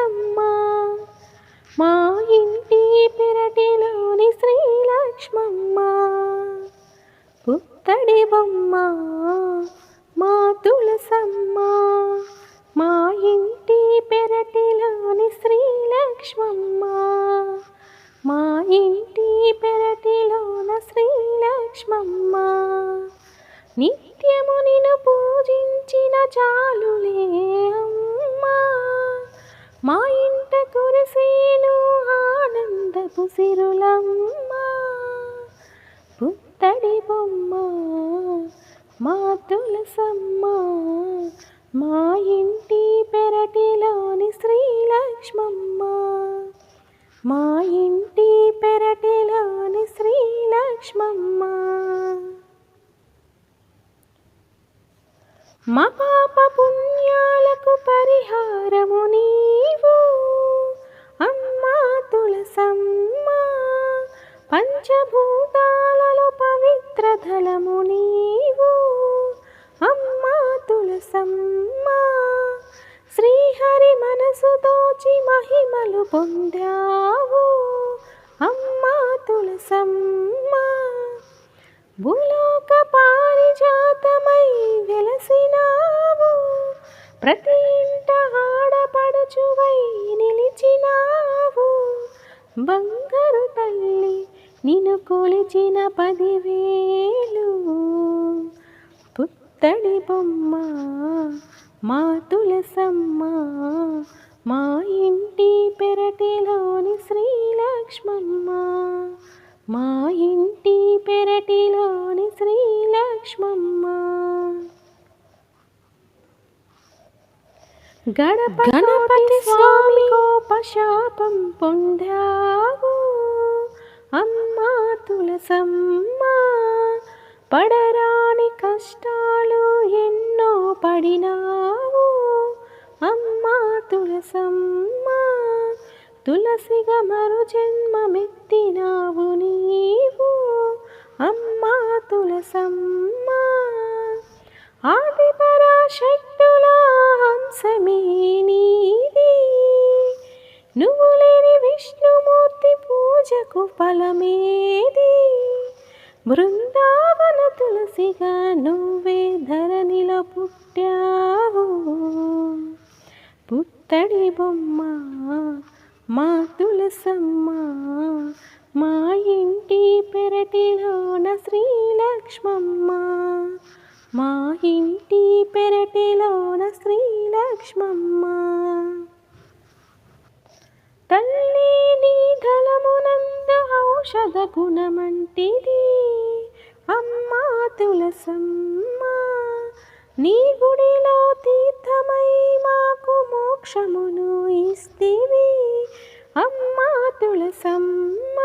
తులసమ్మ మా ఇంటి పెరటిలోని శ్రీలక్ష్మమ్మ. పుత్తడి బొమ్మ మా తులసమ్మ. మా ఇంటి పెరటిలోని శ్రీలక్ష్మమ్మ. మా ఇంటి పెరటిలోన శ్రీలక్ష్మమ్మ. నిత్యము నిన్ను పూజించిన చాలులే అమ్మా. మా ఇంట కురిసేను ఆనందపు సిరులమ్మ. పుత్తడి బొమ్మ మా తులసమ్మ. మా ఇంటి పెరటిలోని శ్రీలక్ష్మమ్మ. మా ఇంటి పెరటిలోని శ్రీలక్ష్మమ్మ. మా పాప పుణ్యాలకు పరిహారము నీ పొందావు? అమ్మా తులసమ్మ భూలోక పారిజాతమై వెలసినావు. ప్రతి ఇంట ఆడపడుచువై నిలిచినావు. బంగారు తల్లి నిన్ను కొలిచిన పదివేలు. పుత్తడి బొమ్మ మా తులసమ్మ శ్రీలక్ష్మమ్మ గణప గణపతి స్వామి కోపశాపం పొందావు. అమ్మా తులసమ్మ పడరాని కష్టాలు ఎన్నో పడినావు. అమ్మా తులసమ్మ తులసిగా పూజకు ఫలమేది? బృందావన తులసిగా నువ్వే ధరణిలో పుట్టావు. పుత్తడి బొమ్మ మా తులసమ్మ మా ఇంటి పెరటిలోన శ్రీలక్ష్మమ్మ మా ఇంటి పెరటిలోన శ్రీలక్ష్మమ్మ. తల్లి ఔషధ గుణమంటిది. అమ్మా తులసమ్మ నీ గుడిలో తీర్థమై మాకు మోక్షమును ఇస్తివి. అమ్మా తులసమ్మ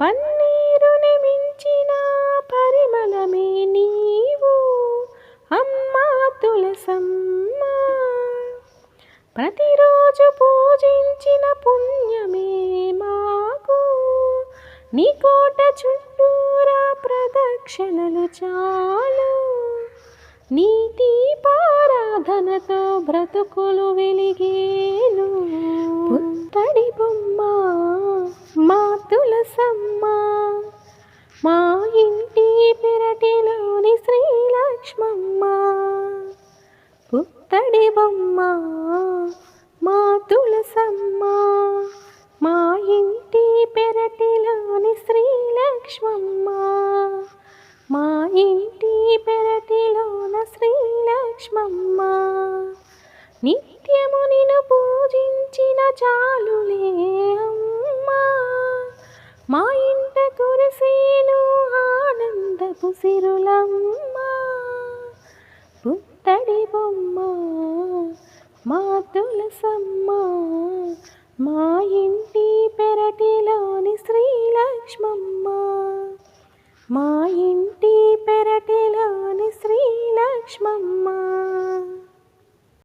పన్నీరుని మించిన పరిమళమే నీవు. అమ్మా తులసమ్మ ప్రతిరోజు పూజించిన నీ కోట చుట్టూరా ప్రదక్షిణలు చాలు. నీతి పారాధనతో బ్రతుకులు వెలిగేను. పుత్తడి బొమ్మ మా తులసమ్మ మా ఇంటి పెరటిలోని శ్రీలక్ష్మమ్మ. పుత్తడి బొమ్మ మా తులసమ్మ మా ఇంటి పెరటిలోని శ్రీలక్ష్మమ్మ మా ఇంటి పెరటిలోన శ్రీలక్ష్మమ్మ నిత్యము నిన్ను పూజించిన చాలులే అమ్మా. మా ఇంట కురిసేను ఆనందపు సిరులమ్మ. పుత్తడి బొమ్మ మా తులసమ్మ మా ఇంటి లక్ష్మమ్మ మా ఇంటి